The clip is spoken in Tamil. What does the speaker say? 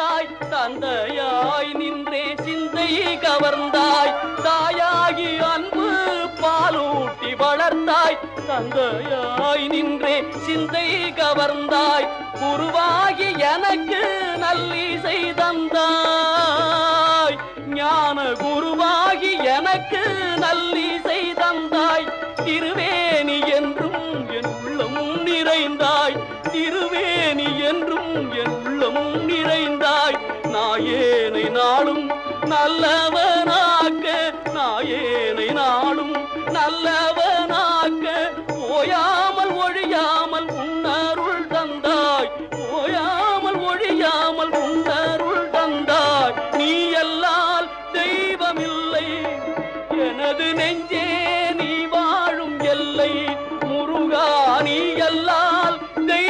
தந்தையாய் நின்றே சிந்தை கவர்ந்தாய். தாயாகி அன்பு பாலூட்டி வளர்ந்தாய். தந்தையாய் நின்றே சிந்தை கவர்ந்தாய். குருவாகி எனக்கு நல்லிசை தந்தாய். ஞான குருவாகி எனக்கு நல்லிசை தந்தாய். திருவேணி என்றும் என் உள்ளம் நிறைந்தாய். திருவேணி என்றும் என் உள்ளம் நல்லவனாக்க நாயேனை நாளும் நல்லவனாக்க ஓயாமல் ஒழியாமல் உன்னருள் தந்தாய். ஓயாமல் ஒழியாமல் உன்னருள் தந்தாய். நீ எல்லால் தெய்வமில்லை. எனது நெஞ்சே நீ வாழும் எல்லை. முருகா நீ எல்லா